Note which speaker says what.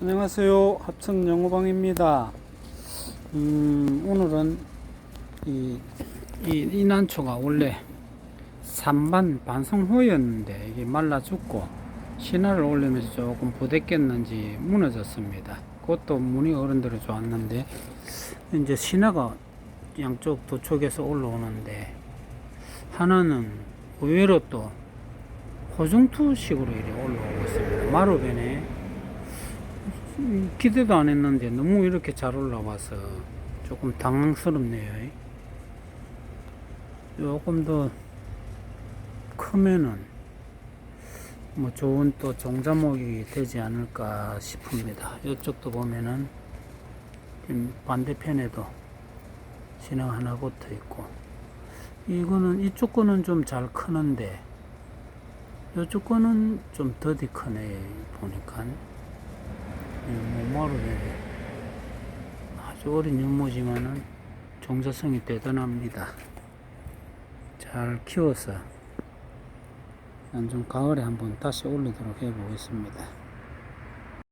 Speaker 1: 안녕하세요. 합천 영호방입니다. 음, 오늘은 이, 이, 이 난초가 원래 산반 반성호였는데 이게 말라 죽고 신화를 올리면서 조금 부대꼈는지 무너졌습니다. 그것도 문이 어른들이 좋았는데 이제 신화가 양쪽 두 쪽에서 올라오는데 하나는 의외로 또 호중투식으로 이렇게 올라오고 있습니다. 마루변에 음, 기대도 안 했는데 너무 이렇게 잘 올라와서 조금 당황스럽네요. 조금 더 크면은 뭐 좋은 또 종자목이 되지 않을까 싶습니다. 이쪽도 보면은 반대편에도 신앙 하나 붙어 있고 이거는 이쪽 거는 좀 잘 크는데 이쪽 거는 좀 더디 크네 보니까 모마르네 아주 어린 연모지만은 종자성이 대단합니다. 잘 키워서 난좀 가을에 한번 다시 올리도록 해보겠습니다.